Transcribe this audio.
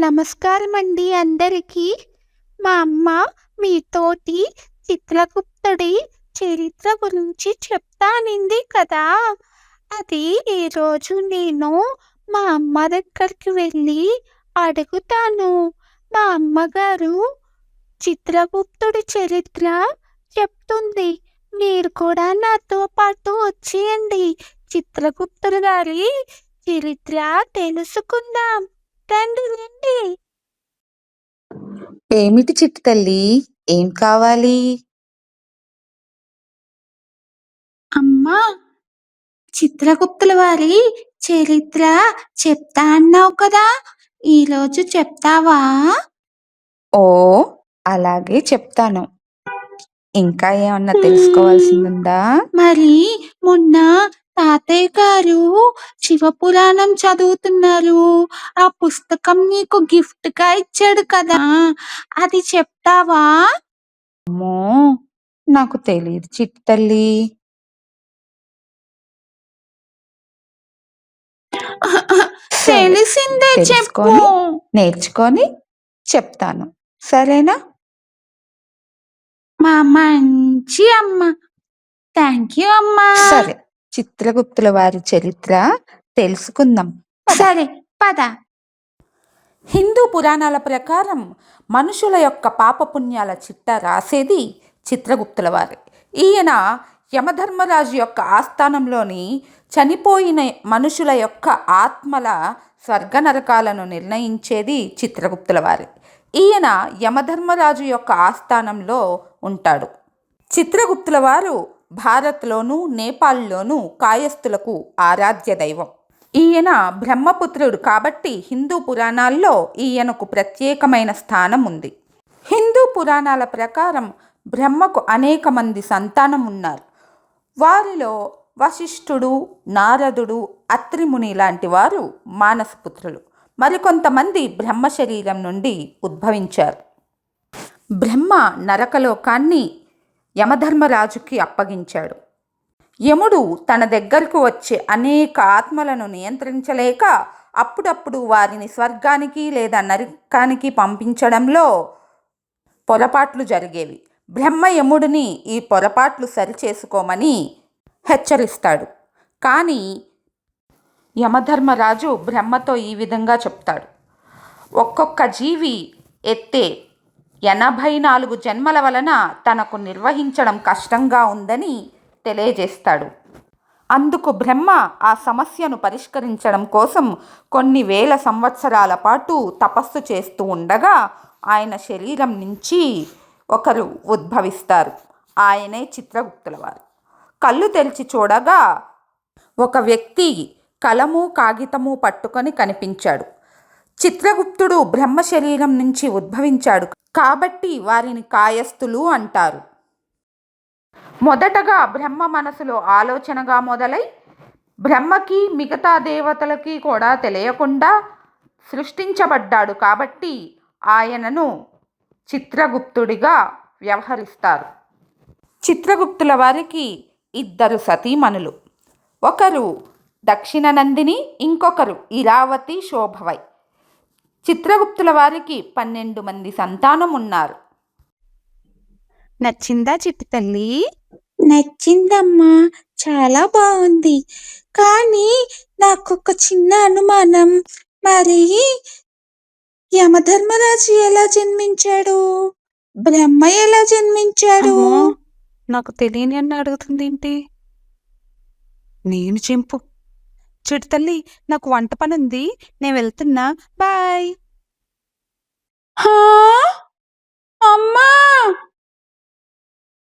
నమస్కారం అండి అందరికీ. మా అమ్మ మీతోటి చిత్రగుప్తుడి చరిత్ర గురించి చెప్తానింది కదా. అది ఈరోజు నేను మా అమ్మ దగ్గరికి వెళ్ళి అడుగుతాను. మా అమ్మగారు చిత్రగుప్తుడి చరిత్ర చెప్తుంది. మీరు కూడా నాతో పాటు వచ్చేయండి. చిత్రగుప్తుడు గారి చరిత్ర తెలుసుకుందాం. రండి రండి ఏమిటి చిట్టి తల్లి? ఏం కావాలి? అమ్మా చిత్రగుప్తుల వారి చరిత్ర చెప్తా అన్నావు కదా ఈరోజు చెప్తావా? ఓ అలాగే చెప్తాను. ఇంకా ఏమన్నా తెలుసుకోవాల్సిందిందా మరి మొన్న తాతయ్య గారు శివపురాణం చదువుతున్నారు. ఆ పుస్తకం నీకు గిఫ్ట్గా ఇచ్చాడు కదా. అది చెప్తావా? అమ్మో నాకు తెలియదు చిట్టి తల్లి సరే, తెలిసిందే చెప్పు. తెలుసుకొని నేర్చుకొని చెప్తాను. సరేనా? మా మంచి అమ్మ. థ్యాంక్ యూ అమ్మా. సరే. చిత్రగుప్తుల వారి చరిత్ర తెలుసుకుందాం. సరే పద. హిందూ పురాణాల ప్రకారం మనుషుల యొక్క పాపపుణ్యాల చిట్ట రాసేది చిత్రగుప్తుల వారి. ఈయన యమధర్మరాజు యొక్క ఆస్థానంలోని చనిపోయిన మనుషుల యొక్క ఆత్మల స్వర్గ నరకాలను నిర్ణయించేది చిత్రగుప్తుల వారి. ఈయన యమధర్మరాజు యొక్క ఆస్థానంలో ఉంటాడు. చిత్రగుప్తుల వారు భారత్లోనూ నేపాల్లోనూ కాయస్థులకు ఆరాధ్య దైవం. ఈయన బ్రహ్మపుత్రుడు కాబట్టి హిందూ పురాణాల్లో ఈయనకు ప్రత్యేకమైన స్థానం ఉంది హిందూ పురాణాల ప్రకారం బ్రహ్మకు అనేక మంది సంతానం ఉన్నారు వారిలో వశిష్ఠుడు నారదుడు అత్రిముని లాంటి వారు మానసపుత్రులు. మరికొంతమంది బ్రహ్మ శరీరం నుండి ఉద్భవించారు. బ్రహ్మ నరకలోకాన్ని యమధర్మరాజుకి అప్పగించాడు. యముడు తన దగ్గరకు వచ్చే అనేక ఆత్మలను నియంత్రించలేక అప్పుడప్పుడు వారిని స్వర్గానికి లేదా నరకానికి పంపించడంలో పొరపాట్లు జరిగేవి. బ్రహ్మ యముడిని ఈ పొరపాట్లు సరిచేసుకోమని హెచ్చరిస్తాడు. కానీ యమధర్మరాజు బ్రహ్మతో ఈ విధంగా చెప్తాడు. ఒక్కొక్క జీవి ఎత్తే ఎనభై నాలుగు జన్మల వలన తనకు నిర్వహించడం కష్టంగా ఉందని తెలియజేస్తాడు. అందుకు బ్రహ్మ ఆ సమస్యను పరిష్కరించడం కోసం కొన్ని వేల సంవత్సరాల పాటు తపస్సు చేస్తూ ఉండగా ఆయన శరీరం నుంచి ఒకరు ఉద్భవిస్తారు. ఆయనే చిత్రగుప్తుల వారు. కళ్ళు తెరిచి చూడగా ఒక వ్యక్తి కలము కాగితము పట్టుకొని కనిపించాడు. చిత్రగుప్తుడు బ్రహ్మ శరీరం నుంచి ఉద్భవించాడు. కాబట్టి వారిని కాయస్థులు అంటారు. మొదటగా బ్రహ్మ మనసులో ఆలోచనగా మొదలై బ్రహ్మకి మిగతా దేవతలకి కూడా తెలియకుండా సృష్టించబడ్డాడు. కాబట్టి ఆయనను చిత్రగుప్తుడిగా వ్యవహరిస్తారు. చిత్రగుప్తుల వారికి ఇద్దరు సతీమణులు. ఒకరు దక్షిణ నందిని ఇంకొకరు ఇరావతి శోభవై. చిత్రగుప్తుల వారికి పన్నెండు మంది సంతానం ఉన్నారు. నచ్చిందా చిట్టి తల్లి? నచ్చిందమ్మా చాలా బాగుంది. కానీ నాకు ఒక చిన్న అనుమానం. మరి యమధర్మరాజు ఎలా జన్మించాడు? బ్రహ్మ ఎలా జన్మించాడు? నాకు తెలియని అన్న అడుగుతుంది ఏంటి? నేను చెంపు. చెడు తల్లి నాకు వంట పని ఉంది నేను వెళ్తున్నా. బాయ్. అమ్మా!